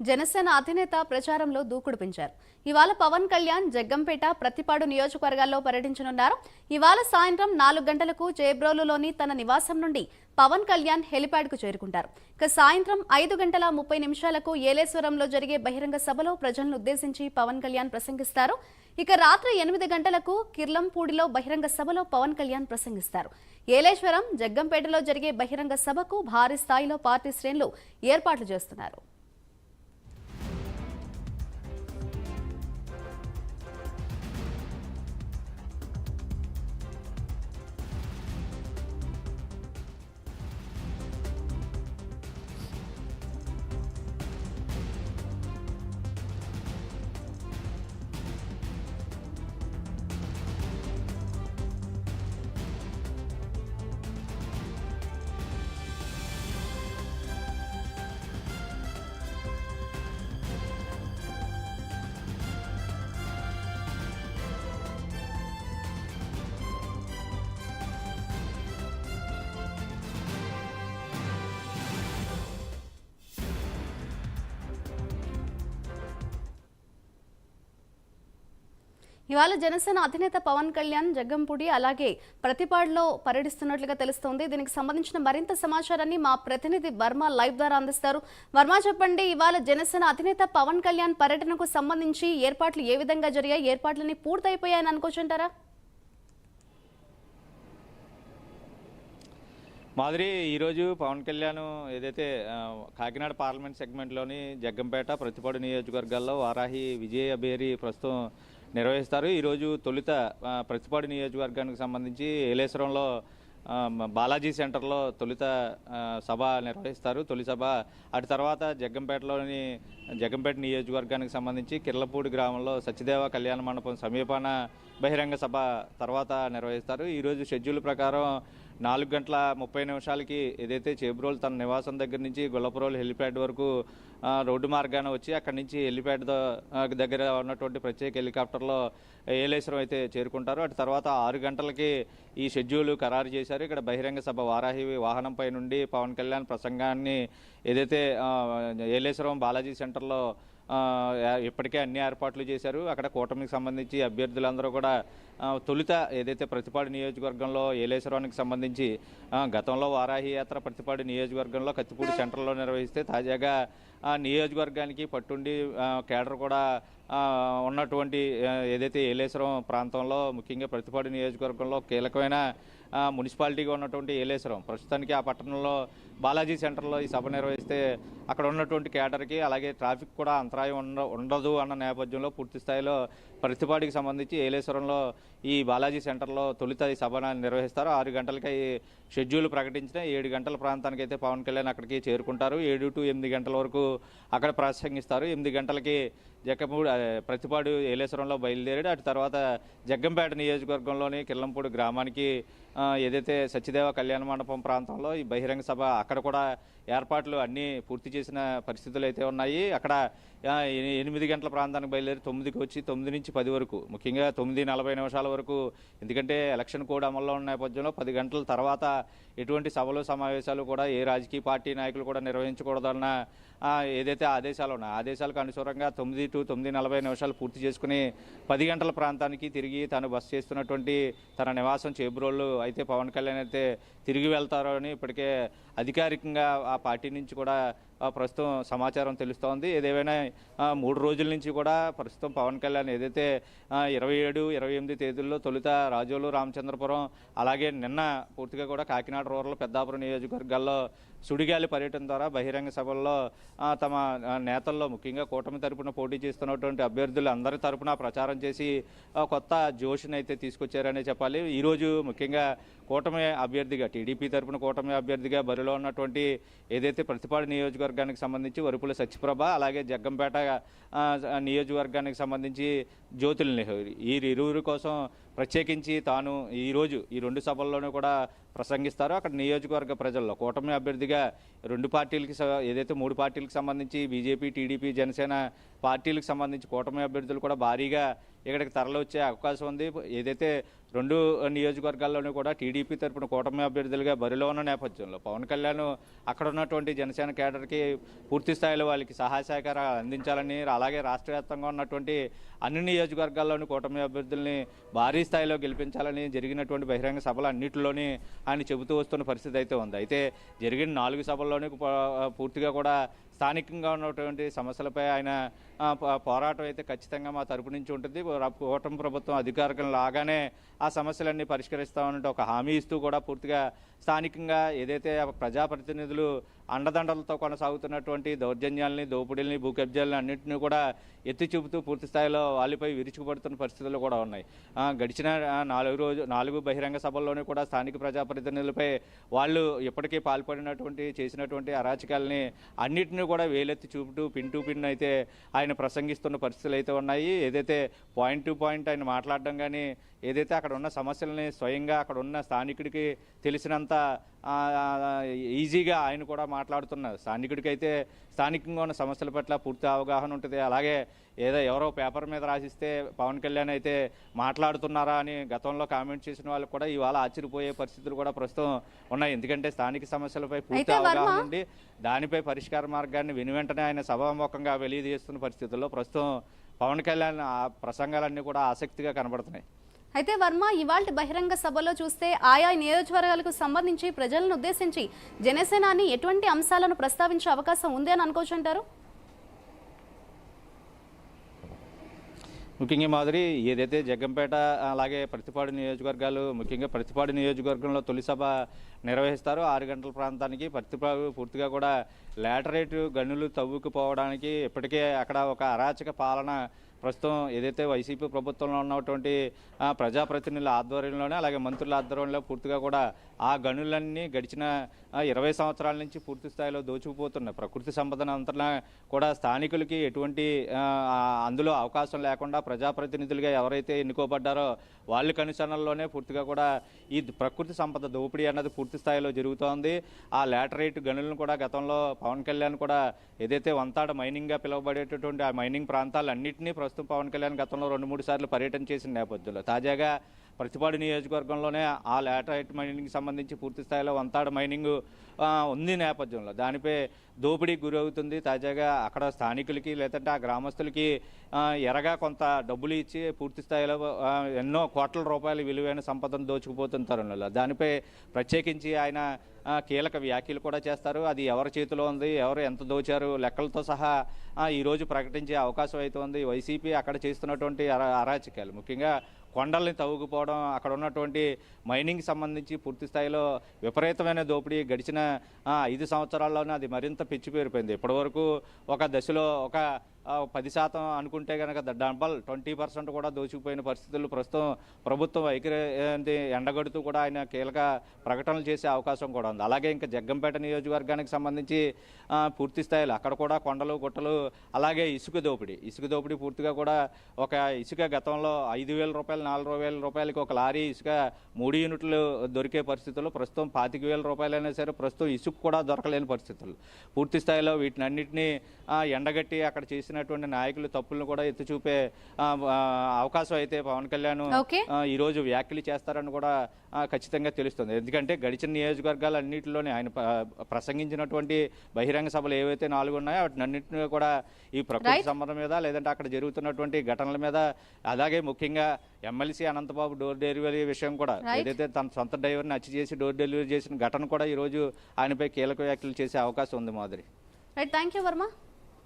జనసేన అధినేత ప్రచారంలో దూకుడు పెంచారు. ఇవాళ పవన్ కళ్యాణ్ జగ్గంపేట ప్రతిపాడు నియోజకవర్గాల్లో పర్యటించనున్నారు. ఇవాళ సాయంత్రం నాలుగు గంటలకు చేబ్రోలులోని తన నివాసం నుండి పవన్ కళ్యాణ్ హెలిప్యాడ్కు చేరుకుంటారు. ఇక సాయంత్రం ఐదు గంటల ముప్పై నిమిషాలకు ఏలేశ్వరంలో జరిగే బహిరంగ సభలో ప్రజలను ఉద్దేశించి పవన్ కళ్యాణ్ ప్రసంగిస్తారు. ఇక రాత్రి ఎనిమిది గంటలకు కిర్లంపూడిలో బహిరంగ సభలో పవన్ కళ్యాణ్ ప్రసంగిస్తారు. ఏలేశ్వరం జగ్గంపేటలో జరిగే బహిరంగ సభకు భారీ స్థాయిలో పార్టీ శ్రేణులు ఏర్పాట్లు చేస్తున్నారు. ఇవాళ జనసేన అధినేత పవన్ కళ్యాణ్ జగ్గంపూడి అలాగే ప్రతిపాడులో పర్యటిస్తున్నట్లుగా తెలుస్తోంది. దీనికి సంబంధించిన మరింత సమాచారాన్ని మా ప్రతినిధి వర్మ లైవ్ ద్వారా అందిస్తారు. వర్మ చెప్పండి ఇవాళ జనసేన అధినేత పవన్ కళ్యాణ్ పర్యటనకు సంబంధించి ఏర్పాట్లు ఏ విధంగా జరిగాయి? ఏర్పాట్లన్నీ పూర్తయిపోయాయని అనుకోవచ్చుంటారా మాదిరి ఈరోజు పవన్ కళ్యాణ్ ఏదైతే కాకినాడ పార్లమెంట్ సెగ్మెంట్లోని జగ్గంపేట ప్రతిపాడు నియోజకవర్గాల్లో వారాహి విజయ బేరి ప్రస్తుతం నిర్వహిస్తారు. ఈరోజు తొలుత ప్రతిపాడు నియోజకవర్గానికి సంబంధించి ఏలేశ్వరంలో బాలాజీ సెంటర్లో తొలుత సభ నిర్వహిస్తారు. తొలి సభ అటు తర్వాత జగ్గంపేటలోని జగ్గంపేట నియోజకవర్గానికి సంబంధించి కిర్లపూడి గ్రామంలో సత్యదేవ కళ్యాణ మండపం సమీపాన బహిరంగ సభ తర్వాత నిర్వహిస్తారు. ఈరోజు షెడ్యూల్ ప్రకారం నాలుగు గంటల ముప్పై నిమిషాలకి ఏదైతే చేబ్రోలు తన నివాసం దగ్గర నుంచి గొల్లపురోలు హెలిప్యాడ్ వరకు రోడ్డు మార్గాన వచ్చి అక్కడి నుంచి హెలిప్యాడ్ దగ్గర ఉన్నటువంటి ప్రత్యేక హెలికాప్టర్లో ఏలేశ్వరం అయితే చేరుకుంటారు. అటు తర్వాత ఆరు గంటలకి ఈ షెడ్యూల్ ఖరారు చేశారు. ఇక్కడ బహిరంగ సభ వారాహి వాహనంపై నుండి పవన్ కళ్యాణ్ ప్రసంగాన్ని ఏదైతే ఏలేశ్వరం బాలాజీ సెంటర్లో ఇప్పటికే అన్ని ఏర్పాట్లు చేశారు. అక్కడ కూటమికి సంబంధించి అభ్యర్థులందరూ కూడా తొలుత ఏదైతే ప్రతిపాడు నియోజకవర్గంలో ఏలేశ్వరానికి సంబంధించి గతంలో వారాహి యాత్ర ప్రతిపాడు నియోజకవర్గంలో కత్తిపూడి సెంటర్లో నిర్వహిస్తే తాజాగా నియోజకవర్గానికి పట్టుండి కేడర్ కూడా ఉన్నటువంటి ఏదైతే ఏలేశ్వరం ప్రాంతంలో ముఖ్యంగా ప్రతిపాడు నియోజకవర్గంలో కీలకమైన మున్సిపాలిటీగా ఉన్నటువంటి ఏలేశ్వరం ప్రస్తుతానికి ఆ పట్టణంలో బాలాజీ సెంటర్లో ఈ సభ నిర్వహిస్తే అక్కడ ఉన్నటువంటి కేటర్కి అలాగే ట్రాఫిక్ కూడా అంతరాయం ఉండ ఉండదు అన్న నేపథ్యంలో పూర్తి స్థాయిలో ప్రతిపాడికి సంబంధించి ఏలేశ్వరంలో ఈ బాలాజీ సెంటర్లో తొలుత ఈ సభను నిర్వహిస్తారు. ఆరు గంటలకి షెడ్యూల్ ప్రకటించిన ఏడు గంటల ప్రాంతానికి అయితే పవన్ కళ్యాణ్ అక్కడికి చేరుకుంటారు. ఏడు టు ఎనిమిది గంటల వరకు అక్కడ ప్రసంగిస్తారు. ఎనిమిది గంటలకి జగ్గంపూడి ప్రతిపాడు ఏలేశ్వరంలో బయలుదేరాడు. అటు తర్వాత జగ్గంపేట నియోజకవర్గంలోని కిల్లంపూడి గ్రామానికి ఏదైతే సత్యదేవ కళ్యాణ మండపం ప్రాంతంలో ఈ బహిరంగ సభ అక్కడ కూడా ఏర్పాట్లు అన్నీ పూర్తి చేసిన పరిస్థితులు అయితే ఉన్నాయి. అక్కడ ఎనిమిది గంటల ప్రాంతానికి బయలుదేరి తొమ్మిదికి వచ్చి తొమ్మిది నుంచి పది వరకు. ముఖ్యంగా తొమ్మిది నలభై నిమిషాల వరకు. ఎందుకంటే ఎలక్షన్ కోడ్ అమల్లో ఉన్న నేపథ్యంలో పది గంటల తర్వాత ఎటువంటి సభలు సమావేశాలు కూడా ఏ రాజకీయ పార్టీ నాయకులు కూడా నిర్వహించకూడదన్న ఏదైతే ఆదేశాలు ఉన్నాయో ఆదేశాలకు అనుసారంగా తొమ్మిది టు తొమ్మిది నలభై నిమిషాలు పూర్తి చేసుకుని పది గంటల ప్రాంతానికి తిరిగి తను బస్ చేస్తున్నటువంటి తన నివాసం చేబ్రోళ్ళు అయితే పవన్ కళ్యాణ్ అయితే తిరిగి వెళ్తారు అని ఇప్పటికే అధికారికంగా ఆ పార్టీ నుంచి కూడా ప్రస్తుతం సమాచారం తెలుస్తోంది. ఏదేమైనా మూడు రోజుల నుంచి కూడా ప్రస్తుతం పవన్ కళ్యాణ్ ఏదైతే లేకపోతే ఇరవై ఏడు ఇరవై ఎనిమిది తేదీల్లో తొలుత రాజోలు రామచంద్రపురం అలాగే నిన్న పూర్తిగా కూడా కాకినాడ రూరల్ పెద్దాపురం నియోజకవర్గాల్లో సుడిగాలి పర్యటన ద్వారా బహిరంగ సభల్లో తమ నేతల్లో ముఖ్యంగా కూటమి తరపున పోటీ చేస్తున్నటువంటి అభ్యర్థులు అందరి తరపున ప్రచారం చేసి కొత్త జోష్ని అయితే తీసుకొచ్చారనే చెప్పాలి. ఈరోజు ముఖ్యంగా కూటమి అభ్యర్థిగా టీడీపీ తరపున కూటమి అభ్యర్థిగా బరిలో ఉన్నటువంటి ఏదైతే ప్రతిపాడు నియోజకవర్గానికి సంబంధించి వరుపుల సత్యప్రభ అలాగే జగ్గంపేట నియోజకవర్గానికి సంబంధించి జ్యోతుల నెహ్రూ ఈ ఇరువురి కోసం ప్రత్యేకించి తాను ఈరోజు ఈ రెండు సభల్లోనూ కూడా ప్రసంగిస్తారు అక్కడ నియోజకవర్గ ప్రజల్లో. కూటమి అభ్యర్థిగా రెండు పార్టీలకి ఏదైతే మూడు పార్టీలకు సంబంధించి బీజేపీ టీడీపీ జనసేన పార్టీలకు సంబంధించి కూటమి అభ్యర్థులు కూడా భారీగా ఇక్కడికి తరలి వచ్చే అవకాశం ఉంది. ఏదైతే రెండు నియోజకవర్గాల్లోనూ కూడా టీడీపీ తరపున కూటమి అభ్యర్థులుగా బరిలో ఉన్న నేపథ్యంలో పవన్ కళ్యాణ్ అక్కడ ఉన్నటువంటి జనసేన కేడర్కి పూర్తి స్థాయిలో వాళ్ళకి సహాయ సహకారాలు అందించాలని అలాగే రాష్ట్ర వ్యాప్తంగా ఉన్నటువంటి అన్ని నియోజకవర్గాల్లోనూ కూటమి అభ్యర్థుల్ని భారీ స్థాయిలో గెలిపించాలని జరిగినటువంటి బహిరంగ సభలు అన్నింటిలోని ఆయన చెబుతూ వస్తున్న పరిస్థితి అయితే ఉంది. అయితే జరిగిన నాలుగు సభల్లోనూ పూర్తిగా కూడా స్థానికంగా ఉన్నటువంటి సమస్యలపై ఆయన పోరాటం అయితే ఖచ్చితంగా మా తరపు నుంచి ఉంటుంది. కూటమి ప్రభుత్వం అధికారికం లాగానే ఆ సమస్యలన్నీ పరిష్కరిస్తామన్నట్టు ఒక హామీ ఇస్తూ కూడా పూర్తిగా స్థానికంగా ఏదైతే ప్రజాప్రతినిధులు అండదండలతో కొనసాగుతున్నటువంటి దౌర్జన్యాల్ని దోపిడీల్ని భూ కబ్జాలని అన్నింటినీ కూడా ఎత్తి చూపుతూ పూర్తి స్థాయిలో వాళ్ళపై విరుచుకుపడుతున్న పరిస్థితులు కూడా ఉన్నాయి. గడిచిన నాలుగు రోజు నాలుగు బహిరంగ సభల్లోనే కూడా స్థానిక ప్రజాప్రతినిధులపై వాళ్ళు ఇప్పటికీ పాల్పడినటువంటి చేసినటువంటి అరాచకాలని అన్నిటిని కూడా వేలెత్తి చూపుతూ పిన్ టు పిన్ అయితే ఆయన ప్రసంగిస్తున్న పరిస్థితులు అయితే ఉన్నాయి. ఏదైతే పాయింట్ టు పాయింట్ ఆయన మాట్లాడడం కానీ ఏదైతే అక్కడ ఉన్న సమస్యలని స్వయంగా అక్కడ ఉన్న స్థానికుడికి తెలిసినంత ఈజీగా ఆయన కూడా మాట్లాడుతున్నారు. స్థానికుడికి అయితే స్థానికంగా ఉన్న సమస్యల పట్ల పూర్తి అవగాహన ఉంటుంది. అలాగే ఏదో ఎవరో పేపర్ మీద రాసిస్తే పవన్ కళ్యాణ్ అయితే మాట్లాడుతున్నారా అని గతంలో కామెంట్ చేసిన వాళ్ళకి కూడా ఇవాళ ఆశ్చర్యపోయే పరిస్థితులు కూడా ప్రస్తుతం ఉన్నాయి. ఎందుకంటే స్థానిక సమస్యలపై పూర్తి అవగాహన ఉండి దానిపై పరిష్కార మార్గాన్ని విని వెంటనే ఆయన సభాముఖంగా వెలియజేస్తున్న పరిస్థితుల్లో ప్రస్తుతం పవన్ కళ్యాణ్ ఆ ప్రసంగాలన్నీ కూడా ఆసక్తిగా కనబడుతున్నాయి. అయితే వర్మ ఇవాళ బహిరంగ సభలో చూస్తే ఆయా నియోజకవర్గాలకు సంబంధించి ప్రజలను ఉద్దేశించి జనసేనాని ఎటువంటి అంశాలను ప్రస్తావించే అవకాశం ఉంది అని అనుకోవచ్చు అంటారు? ముఖ్యంగా మాదిరి ఏదైతే జగ్గంపేట అలాగే ప్రతిపాడు నియోజకవర్గాలు ముఖ్యంగా ప్రతిపాడు నియోజకవర్గంలో తొలి సభ నిర్వహిస్తారు. ఆరు గంటల ప్రాంతానికి పత్తి పూర్తిగా కూడా లాటరేట్ గనులు తవ్వుకుపోవడానికి ఇప్పటికే అక్కడ ఒక అరాచక పాలన ప్రస్తుతం ఏదైతే వైసీపీ ప్రభుత్వంలో ఉన్నటువంటి ప్రజాప్రతినిధుల ఆధ్వర్యంలోనే అలాగే మంత్రుల ఆధ్వర్యంలో పూర్తిగా కూడా ఆ గనులన్నీ గడిచిన ఇరవై సంవత్సరాల నుంచి పూర్తి స్థాయిలో దోచుకుపోతున్నాయి ప్రకృతి సంపదన అంతటా కూడా స్థానికులకి ఎటువంటి అందులో అవకాశం లేకుండా ప్రజాప్రతినిధులుగా ఎవరైతే ఎన్నుకోబడ్డారో వాళ్ళ కనుసరణల్లోనే పూర్తిగా కూడా ఈ ప్రకృతి సంపద దోపిడీ అన్నది పూర్తి స్థాయిలో జరుగుతోంది. ఆ లాటరైట్ గనులను కూడా గతంలో పవన్ కళ్యాణ్ కూడా ఏదైతే వంతాడ మైనింగ్గా పిలువబడేటటువంటి ఆ మైనింగ్ ప్రాంతాలన్నింటినీ ప్రస్తుతం పవన్ కళ్యాణ్ గతంలో రెండు మూడు సార్లు పర్యటన చేసిన నేపథ్యంలో తాజాగా ప్రతిపాడు నియోజకవర్గంలోనే ఆ లాటరైట్ మైనింగ్కి సంబంధించి పూర్తి స్థాయిలో వంతాడ మైనింగ్ ఉంది నేపథ్యంలో. దానిపై దోపిడీకి గురవుతుంది. తాజాగా అక్కడ స్థానికులకి లేదంటే ఆ గ్రామస్తులకి ఎరగా కొంత డబ్బులు ఇచ్చి పూర్తి స్థాయిలో ఎన్నో కోట్ల రూపాయల విలువైన సంపదను దోచుకుపోతున్న తరుణంలో. దానిపై ప్రత్యేకించి ఆయన కీలక వ్యాఖ్యలు కూడా చేస్తారు. అది ఎవరి చేతిలో ఉంది ఎవరు ఎంత దోచారు లెక్కలతో సహా ఈరోజు ప్రకటించే అవకాశం అయితే ఉంది. వైసీపీ అక్కడ చేస్తున్నటువంటి అరా అరాచకాలు. ముఖ్యంగా కొండల్ని తవ్వుకుపోవడం అక్కడ ఉన్నటువంటి మైనింగ్ సంబంధించి పూర్తి స్థాయిలో విపరీతమైన దోపిడీ గడిచిన ఐదు సంవత్సరాల్లోనే అది మరింత పెంచిపేరిపోయింది ఇప్పటివరకు ఒక దశలో ఒక పది శాతం అనుకుంటే కనుక డబల్ ట్వంటీ పర్సెంట్ కూడా దోచుకుపోయిన పరిస్థితులు ప్రస్తుతం ప్రభుత్వం వైఖరి ఎండగడుతూ కూడా ఆయన కీలక ప్రకటనలు చేసే అవకాశం కూడా ఉంది. అలాగే ఇంకా జగ్గంపేట నియోజకవర్గానికి సంబంధించి పూర్తి స్థాయిలో అక్కడ కూడా కొండలు గుట్టలు అలాగే ఇసుక దోపిడీ. ఇసుక దోపిడీ పూర్తిగా కూడా ఒక ఇసుక గతంలో ఐదు వేల రూపాయలు నాలుగు వేల రూపాయలకి ఒక లారీ ఇసుక మూడు యూనిట్లు దొరికే పరిస్థితుల్లో ప్రస్తుతం పాతిక వేల రూపాయలైనా సరే ప్రస్తుతం ఇసుక కూడా దొరకలేని పరిస్థితులు. పూర్తి స్థాయిలో వీటిని అన్నింటినీ ఎండగట్టి అక్కడ చేసిన చేసినటువంటి నాయకులు తప్పులను కూడా ఎత్తి చూపే అవకాశం అయితే పవన్ కళ్యాణ్ ఓకే. ఆ, ఈరోజు వ్యాఖ్యలు చేస్తారని కూడా ఖచ్చితంగా తెలుస్తుంది ఎందుకంటే గడిచిన నియోజకవర్గాలు అన్నింటిలోనే ఆయన ప్ర- ప్రసంగించినటువంటి బహిరంగ సభలు ఏవైతే నాలుగు ఉన్నాయో వాటిని అన్నింటినీ కూడా ఈ ప్రకృతి. సంబంధం మీద లేదంటే అక్కడ జరుగుతున్నటువంటి ఘటనల మీద అలాగే ముఖ్యంగా ఎమ్మెల్సీ అనంతబాబు డోర్ డెలివరీ విషయం కూడా. ఏదైతే తన సొంత డ్రైవర్ని హత్య చేసి డోర్ డెలివరీ చేసిన ఘటన కూడా ఈరోజు ఆయనపై కీలక వ్యాఖ్యలు చేసే అవకాశం ఉంది మాదిరి రైట్ థ్యాంక్ యూ వర్మ